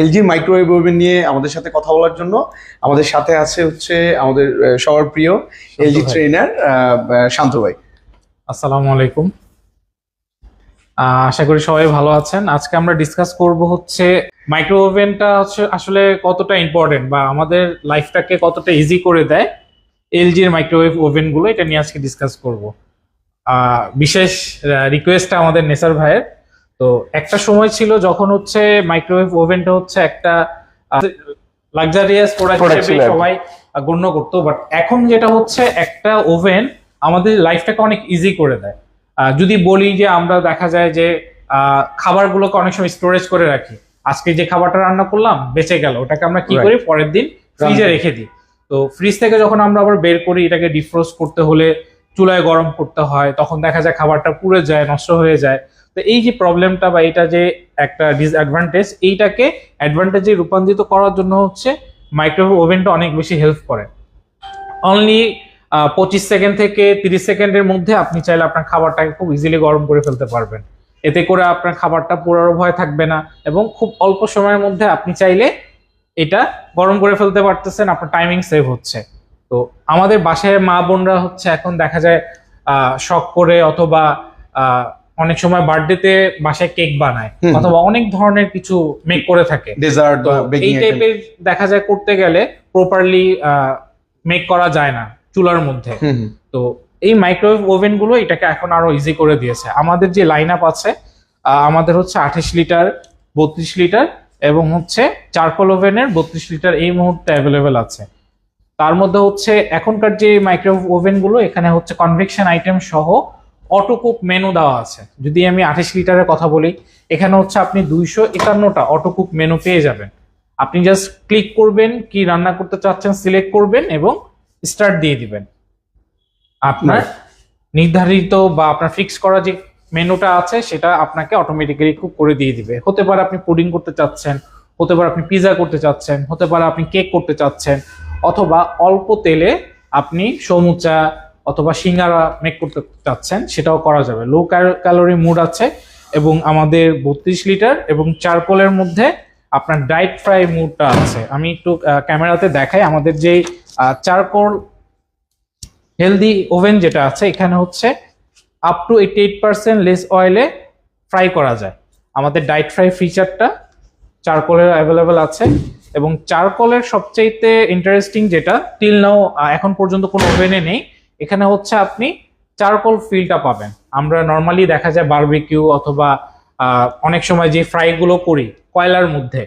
LG microwave oven নিয়ে আমাদের সাথে কথা বলার জন্য। আমাদের সাথে আছে হচ্ছে আমাদের সবার প্রিয় এলজি। ট্রেনার শান্ত ভাই। আসসালামু আলাইকুম। আশা করি সবাই ভালো আছেন। আজকে আমরা ডিসকাস করব হচ্ছে মাইক্রো ওভেনটা হচ্ছে আসলে কতটা ইম্পর্টেন্ট বা আমাদের লাইফটাকে কতটা ইজি করে দেয় এলজির মাইক্রোওয়েভ ওভেনগুলো এটা নিয়ে আজকে ডিসকাস করব। আহ, বিশেষ রিকোয়েস্টটা আমাদের নেসার ভাইয়ের। তো একটা সময় ছিল যখন হচ্ছে মাইক্রোওয়েভ ওভেনটা হচ্ছে একটা লাক্সারিয়াস প্রোডাক্ট সবাই গণ্য করতো। বাট এখন যেটা হচ্ছে একটা ওভেন আমাদের লাইফটাকে অনেক ইজি করে দেয়। যদি বলি যে আমরা দেখা যায় যে খাবারগুলোকে অনেক সময় স্টোরেজ করে রাখি। আজকে যে খাবারটা রান্না করলাম বেঁচে গেল। ওটাকে আমরা কি করি? পরের দিন ফ্রিজে রেখে দিই। তো ফ্রিজ থেকে যখন আমরা আবার বের করি এটাকে ডিফ্রোস্ট করতে হলে চুলায় গরম করতে হয় তখন দেখা যায় খাবারটা পুড়ে যায় নষ্ট হয়ে যায়। তো এই যে প্রবলেমটা বা এটা যে একটা ডিসঅ্যাডভান্টেজ এইটাকে অ্যাডভান্টেজে রূপান্তরিত করার জন্য হচ্ছে মাইক্রোওয়েভ ওভেনটা অনেক বেশি হেল্প করে। অনলি পঁচিশ সেকেন্ড থেকে তিরিশ সেকেন্ডের মধ্যে আপনি চাইলে আপনার খাবারটাকে খুব ইজিলি গরম করে ফেলতে পারবেন। এতে করে আপনার খাবারটা পোড়ারও ভয় থাকবে না এবং খুব অল্প সময়ের মধ্যে আপনি চাইলে এটা গরম করে ফেলতে পারতেছেন, আপনার টাইমিং সেভ হচ্ছে। তো আমাদের বাসায় মা বোনরা হচ্ছে এখন দেখা যায় শখ করে অথবা অনেক সময় বার্থডেতে বাসায় কেক বানায় অথবা অনেক ধরনের কিছু মেক করে থাকে। ডেজার্ট এই টাইপের দেখা যায় করতে গেলে প্রপারলি মেক করা যায় না চুলার মধ্যে। তো এই মাইক্রোওয়েভ ওভেনগুলো এটাকে এখন আরও ইজি করে দিয়েছে। আমাদের যে লাইন আপ আছে আমাদের হচ্ছে আঠাশ লিটার বত্রিশ লিটার এবং হচ্ছে চারকোল ওভেনের বত্রিশ লিটার এই মুহূর্তে অ্যাভেলেবেল আছে। তার মধ্যে হচ্ছে এখনকার যে মাইক্রোওয়েভ ওভেনগুলো এখানে হচ্ছে কনভেকশন আইটেম সহ অটো কুক মেনু দেওয়া আছে। যদি আমি আঠাশ লিটারের কথা বলি এখানে হচ্ছে আপনি দুইশো একান্নটা অটো কুক মেনু পেয়ে যাবেন। আপনি জাস্ট ক্লিক করবেন কি রান্না করতে চাচ্ছেন সিলেক্ট করবেন এবং স্টার্ট দিয়ে দিবেন। আপনার নির্ধারিত বা আপনার ফিক্স করা যে মেনুটা আছে সেটা আপনাকে অটোমেটিক্যালি কুক করে দিয়ে দিবে। হতে পারে আপনি পুডিং করতে চাচ্ছেন হতে পারে আপনি পিৎজা করতে চাচ্ছেন হতে পারে আপনি কেক করতে চাচ্ছেন অথবা অল্প তেলে আপনি সমুচা অথবা সিঙ্গারা মেক করতে চাচ্ছেন, সেটাও করা যাবে। লো ক্যালোরি মুড আছে এবং আমাদের বত্রিশ লিটার এবং চারকোলের মধ্যে আপনার ডাইট ফ্রাই মুডটা আছে। আমি একটু ক্যামেরাতে দেখাই। আমাদের যে চারকোল হেলদি ওভেন যেটা আছে, এখানে হচ্ছে up to eighty eight percent less অয়েলে fry করা যায়। আমাদের ডাইট ফ্রাই ফিচারটা চারকোলের অ্যাভেলেবেল আছে এবং চারকোলের সবচাইতে ইন্টারেস্টিং যেটা টিল নাও এখন পর্যন্ত কোনো ওভেনে নেই। এখানে হচ্ছে আপনি চারকোল ফিলটা পাবেন। আমরা নর্মালি দেখা যায় বারবিকিউ অথবা অনেক সময় যে ফ্রাইগুলো করি, কয়লার মধ্যে।